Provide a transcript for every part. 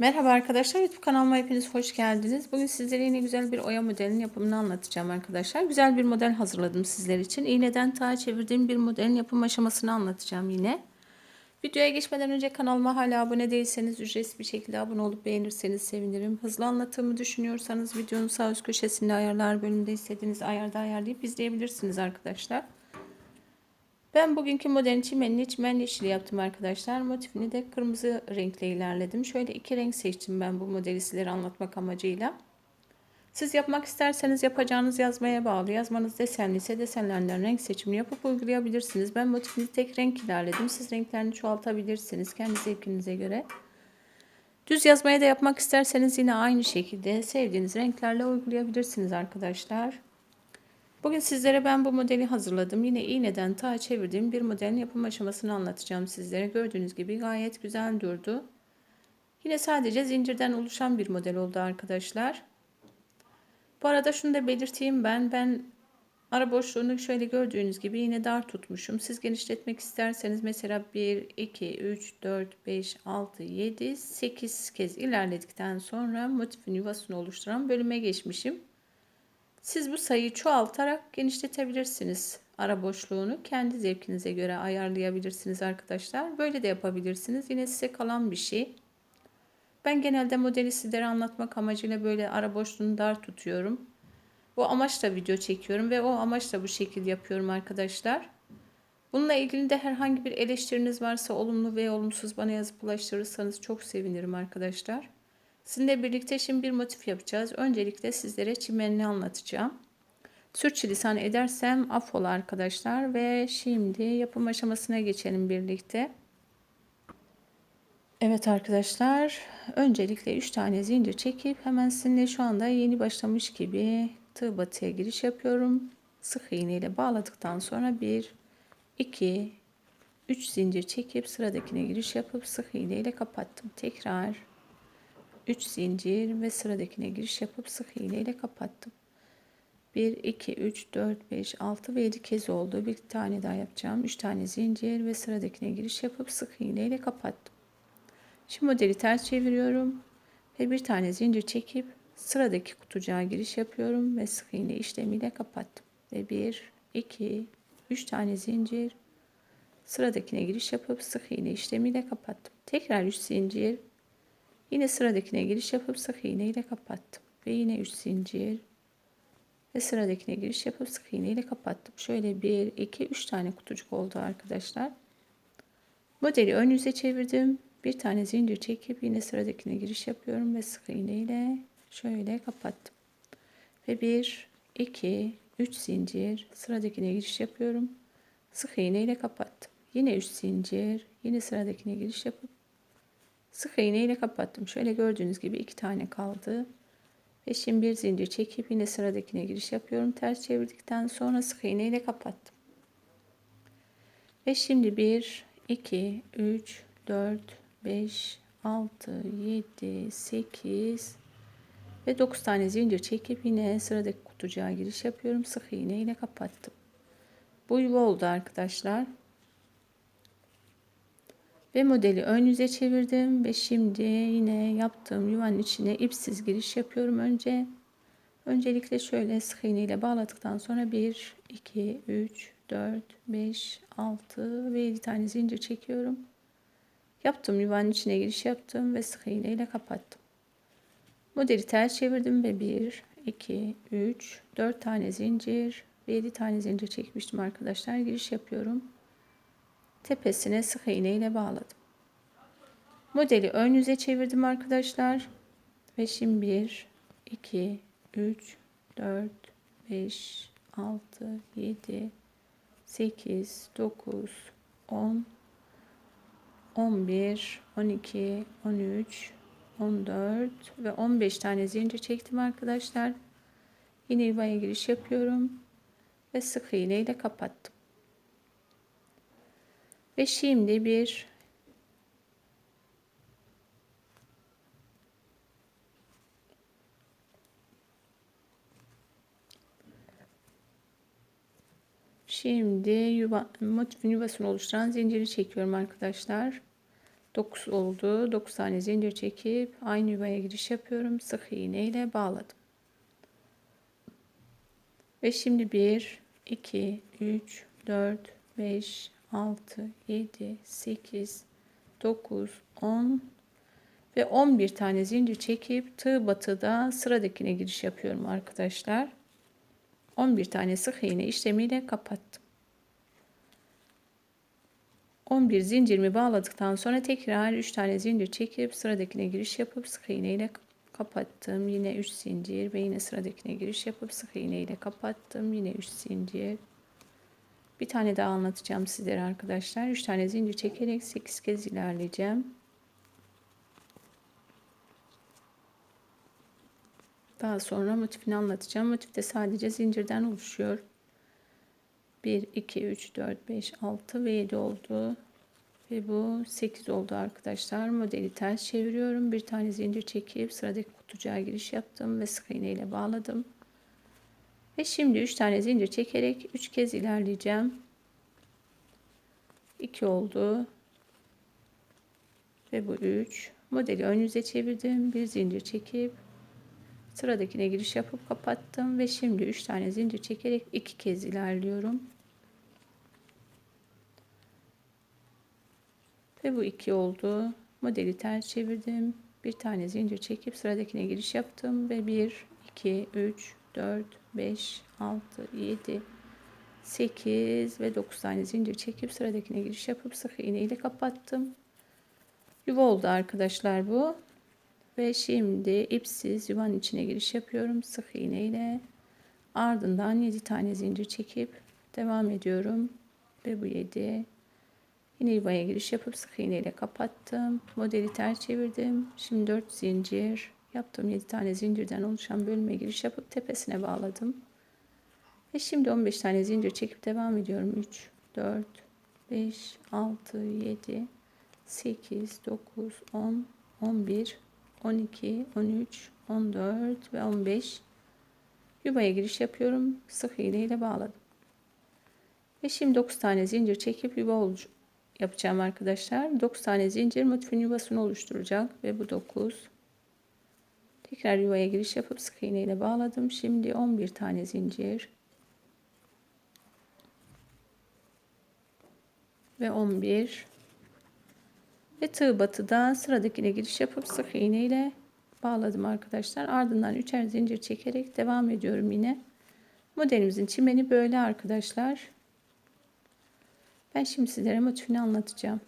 Merhaba arkadaşlar YouTube kanalıma hepiniz hoş geldiniz. Bugün sizlere yine güzel bir oya modelinin yapımını anlatacağım arkadaşlar. Güzel bir model hazırladım sizler için. İğneden tağa çevirdiğim bir modelin yapım aşamasını anlatacağım yine. Videoya geçmeden önce kanalıma hala abone değilseniz ücretsiz bir şekilde abone olup beğenirseniz sevinirim. Hızlı anlatımı düşünüyorsanız videonun sağ üst köşesinde ayarlar bölümünde istediğiniz ayarda ayarlayıp izleyebilirsiniz arkadaşlar. Ben bugünkü modelin çimenini çimen yeşili yaptım arkadaşlar. Motifini de kırmızı renkle ilerledim. Şöyle iki renk seçtim ben bu modeli sizlere anlatmak amacıyla. Siz yapmak isterseniz yapacağınız yazmaya bağlı. Yazmanız desenli ise desenlerden renk seçimini yapıp uygulayabilirsiniz. Ben motifini tek renk ilerledim. Siz renklerini çoğaltabilirsiniz kendi zevkinize göre. Düz yazmaya da yapmak isterseniz yine aynı şekilde sevdiğiniz renklerle uygulayabilirsiniz arkadaşlar. Bugün sizlere ben bu modeli hazırladım. Yine iğneden ta çevirdiğim bir modelin yapım aşamasını anlatacağım sizlere. Gördüğünüz gibi gayet güzel durdu. Yine sadece zincirden oluşan bir model oldu arkadaşlar. Bu arada şunu da belirteyim ben. Ben ara boşluğunu şöyle gördüğünüz gibi yine dar tutmuşum. Siz genişletmek isterseniz mesela 1, 2, 3, 4, 5, 6, 7, 8 kez ilerledikten sonra motifin yuvasını oluşturan bölüme geçmişim. Siz bu sayıyı çoğaltarak genişletebilirsiniz. Ara boşluğunu kendi zevkinize göre ayarlayabilirsiniz arkadaşlar. Böyle de yapabilirsiniz. Yine size kalan bir şey. Ben genelde modeli sizlere anlatmak amacıyla böyle ara boşluğunu dar tutuyorum. Bu amaçla video çekiyorum ve o amaçla bu şekilde yapıyorum arkadaşlar. Bununla ilgili de herhangi bir eleştiriniz varsa olumlu ve olumsuz bana yazıp ulaştırırsanız çok sevinirim arkadaşlar. Sizinle birlikte şimdi bir motif yapacağız. Öncelikle sizlere çimenini anlatacağım. Sürçülisan edersem affola arkadaşlar ve şimdi yapım aşamasına geçelim birlikte. Evet arkadaşlar öncelikle 3 tane zincir çekip hemen sizinle şu anda yeni başlamış gibi tığ batıya giriş yapıyorum. Sık iğne ile bağladıktan sonra 1 2 3 zincir çekip sıradakine giriş yapıp sık iğne ile kapattım. Tekrar 3 zincir ve sıradakine giriş yapıp sık iğne ile kapattım. 1 2 3 4 5 6 ve 7 kez oldu. Bir tane daha yapacağım. 3 tane zincir ve sıradakine giriş yapıp sık iğne ile kapattım. Şimdi modeli ters çeviriyorum ve bir tane zincir çekip sıradaki kutucuğa giriş yapıyorum ve sık iğne işlemiyle kapattım. Ve 1 2 3 tane zincir sıradakine giriş yapıp sık iğne işlemiyle kapattım. Tekrar 3 zincir Yine sıradakine giriş yapıp sık iğne ile kapattım. Ve yine 3 zincir. Ve sıradakine giriş yapıp sık iğne ile kapattım. Şöyle 1, 2, 3 tane kutucuk oldu arkadaşlar. Modeli ön yüze çevirdim. Bir tane zincir çekip yine sıradakine giriş yapıyorum ve sık iğne ile şöyle kapattım. Ve 1, 2, 3 zincir sıradakine giriş yapıyorum. Sık iğne ile kapattım. Yine 3 zincir, yine sıradakine giriş yapıp Sık iğne ile kapattım. Şöyle gördüğünüz gibi iki tane kaldı. Ve şimdi bir zincir çekip yine sıradakine giriş yapıyorum. Ters çevirdikten sonra sık iğne ile kapattım. Ve şimdi 1, 2, 3, 4, 5, 6, 7, 8 ve 9 tane zincir çekip yine sıradaki kutucuğa giriş yapıyorum. Sık iğne ile kapattım. Bu yuva oldu arkadaşlar. Ve modeli ön yüze çevirdim ve şimdi yine yaptığım yuvanın içine ipsiz giriş yapıyorum önce. Öncelikle şöyle sık iğne ile bağladıktan sonra 1, 2, 3, 4, 5, 6 ve 7 tane zincir çekiyorum. Yaptım yuvanın içine giriş yaptım ve sık iğne ile kapattım. Modeli ters çevirdim ve 1, 2, 3, 4 tane zincir ve 7 tane zincir çekmiştim arkadaşlar. Giriş yapıyorum tepesine sık iğne ile bağladım. Modeli ön yüze çevirdim arkadaşlar. Ve şimdi 1, 2, 3, 4, 5, 6, 7, 8, 9, 10, 11, 12, 13, 14 ve 15 tane zincir çektim arkadaşlar. Yine yuvaya giriş yapıyorum ve sık iğne ile kapattım. Ve şimdi bir Şimdi yuva, motifin yuvasını oluşturan zinciri çekiyorum arkadaşlar. 9 oldu. 9 tane zincir çekip aynı yuvaya giriş yapıyorum. Sık iğne ile bağladım. Ve şimdi 1, 2, 3, 4, 5, 6, 7, 8, 9, 10 ve 11 tane zincir çekip tığ batıda sıradakine giriş yapıyorum arkadaşlar. 11 tane sık iğne işlemiyle kapattım. 11 zincirimi bağladıktan sonra tekrar 3 tane zincir çekip sıradakine giriş yapıp sık iğne ile kapattım. Yine 3 zincir ve yine sıradakine giriş yapıp sık iğne ile kapattım. Yine 3 zincir. Bir tane daha anlatacağım sizlere arkadaşlar. 3 tane zincir çekerek 8 kez ilerleyeceğim. Daha sonra motifini anlatacağım. Motif de sadece zincirden oluşuyor. 1, 2, 3, 4, 5, 6 ve 7 oldu. Ve bu 8 oldu arkadaşlar. Modeli ters çeviriyorum. Bir tane zincir çekip sıradaki kutucuğa giriş yaptım ve sık iğne ile bağladım. Ve şimdi 3 tane zincir çekerek 3 kez ilerleyeceğim. 2 oldu. Ve bu 3. Modeli ön yüze çevirdim. Bir zincir çekip sıradakine giriş yapıp kapattım ve şimdi 3 tane zincir çekerek 2 kez ilerliyorum. Ve bu 2 oldu. Modeli ters çevirdim. Bir tane zincir çekip sıradakine giriş yaptım ve 1 2 3 4 5 6 7 8 ve 9 tane zincir çekip sıradakine giriş yapıp sık iğne ile kapattım. Yuva oldu arkadaşlar bu. Ve şimdi ipsiz yuvanın içine giriş yapıyorum. Sık iğne ile ardından 7 tane zincir çekip devam ediyorum. Ve bu 7 yine yuvaya giriş yapıp sık iğne ile kapattım. Modeli ters çevirdim. Şimdi 4 zincir yaptım. 7 tane zincirden oluşan bölüme giriş yapıp tepesine bağladım. Ve şimdi 15 tane zincir çekip devam ediyorum. 3, 4, 5, 6, 7, 8, 9, 10, 11, 12, 13, 14 ve 15 yuvaya giriş yapıyorum. Sık iğne ile bağladım. Ve şimdi 9 tane zincir çekip yuva yapacağım arkadaşlar. 9 tane zincir motifin yuvasını oluşturacak ve bu 9. Tekrar yuvaya giriş yapıp sık iğne ile bağladım. Şimdi 11 tane zincir ve 11 ve tığ batıda sıradakine giriş yapıp sık iğne ile bağladım arkadaşlar. Ardından üçer zincir çekerek devam ediyorum yine. Modelimizin çimeni böyle arkadaşlar. Ben şimdi sizlere motifini anlatacağım.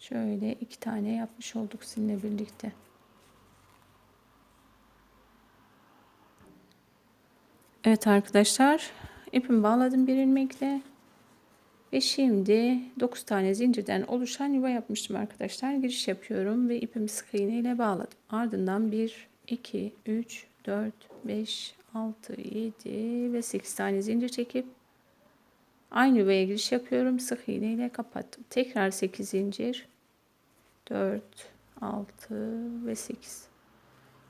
Şöyle iki tane yapmış olduk sizinle birlikte. Evet arkadaşlar ipimi bağladım bir ilmekle. Ve şimdi 9 tane zincirden oluşan yuva yapmıştım arkadaşlar. Giriş yapıyorum ve ipimi sık iğne ile bağladım. Ardından 1, 2, 3, 4, 5, 6, 7 ve 8 tane zincir çekip aynı yuvaya giriş yapıyorum. Sık iğne ile kapattım. Tekrar 8 zincir. 4, 6 ve 8.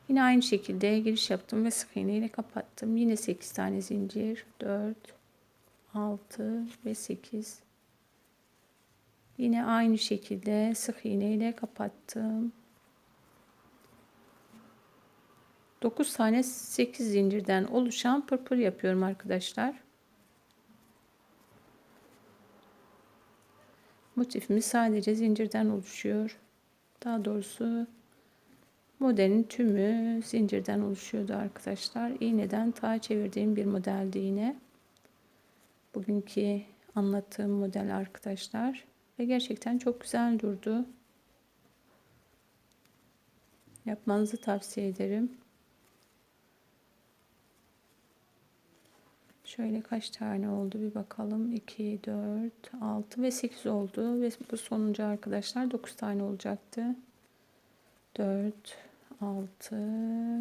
Yine aynı şekilde giriş yaptım ve sık iğne ile kapattım. Yine 8 tane zincir. 4, 6 ve 8 yine aynı şekilde sık iğne ile kapattım 9 tane 8 zincirden oluşan pırpır yapıyorum arkadaşlar motifimiz sadece zincirden oluşuyor daha doğrusu modelin tümü zincirden oluşuyordu arkadaşlar iğneden ta çevirdiğim bir modeldi yine bugünkü anlattığım model arkadaşlar. Ve gerçekten çok güzel durdu. Yapmanızı tavsiye ederim. Şöyle kaç tane oldu bir bakalım. 2, 4, 6 ve 8 oldu. Ve bu sonuncu arkadaşlar 9 tane olacaktı. 4, 6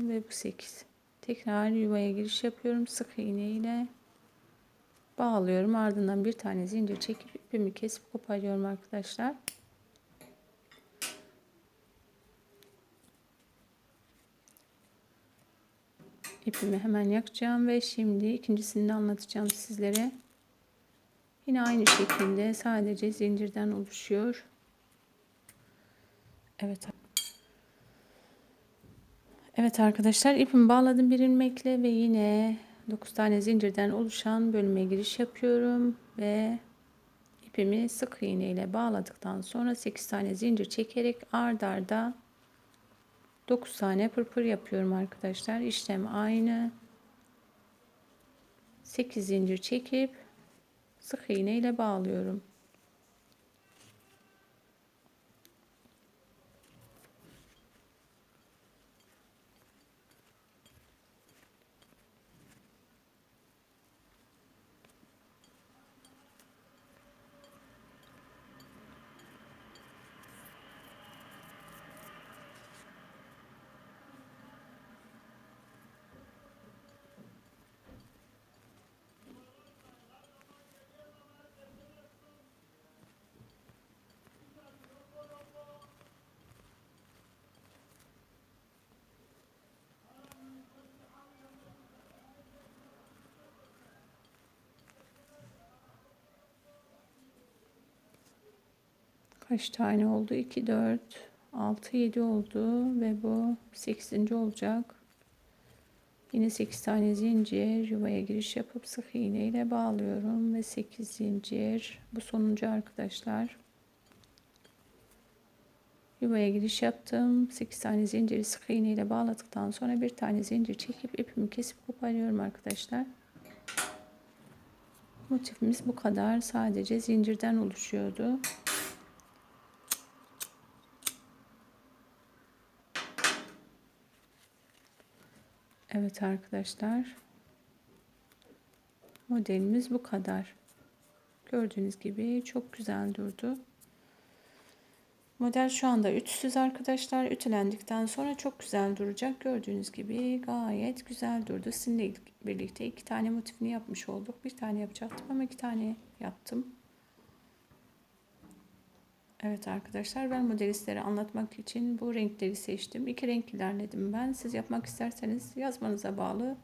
ve bu 8. Tekrar yuvaya giriş yapıyorum sık iğne ile bağlıyorum. Ardından bir tane zincir çekip ipimi kesip koparıyorum arkadaşlar. İpimi hemen yakacağım ve şimdi ikincisini de anlatacağım sizlere. Yine aynı şekilde sadece zincirden oluşuyor. Evet. Evet arkadaşlar ipimi bağladım bir ilmekle ve yine 9 tane zincirden oluşan bölüme giriş yapıyorum ve ipimi sık iğne ile bağladıktan sonra 8 tane zincir çekerek ard arda 9 tane pırpır yapıyorum arkadaşlar. İşlem aynı. 8 zincir çekip sık iğne ile bağlıyorum. Kaç tane oldu? 2, 4, 6, 7 oldu ve bu 8. olacak. Yine 8 tane zincir yuvaya giriş yapıp sık iğne ile bağlıyorum ve 8 zincir bu sonuncu arkadaşlar. Yuvaya giriş yaptım. 8 tane zinciri sık iğne ile bağladıktan sonra bir tane zincir çekip ipimi kesip koparıyorum arkadaşlar. Motifimiz bu kadar. Sadece zincirden oluşuyordu. Evet arkadaşlar. Modelimiz bu kadar. Gördüğünüz gibi çok güzel durdu. Model şu anda ütüsüz arkadaşlar. Ütülendikten sonra çok güzel duracak. Gördüğünüz gibi gayet güzel durdu. Sizinle birlikte iki tane motifini yapmış olduk. Bir tane yapacaktım ama iki tane yaptım. Evet arkadaşlar ben modelistleri anlatmak için bu renkleri seçtim. İki renk ilerledim ben. Siz yapmak isterseniz yazmanıza bağlı.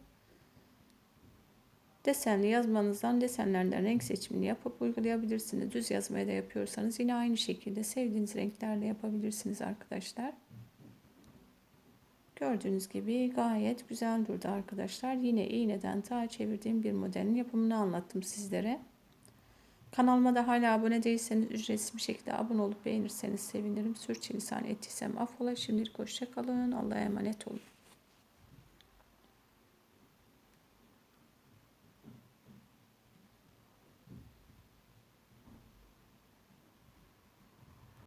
Desenli yazmanızdan desenlerden renk seçimini yapıp uygulayabilirsiniz. Düz yazmaya da yapıyorsanız yine aynı şekilde sevdiğiniz renklerle yapabilirsiniz arkadaşlar. Gördüğünüz gibi gayet güzel durdu arkadaşlar. Yine iğneden ta çevirdiğim bir modelin yapımını anlattım sizlere. Kanalıma da hala abone değilseniz ücretsiz bir şekilde abone olup beğenirseniz sevinirim. Sürçülisan ettiysem affola. Şimdilik hoşçakalın. Allah'a emanet olun.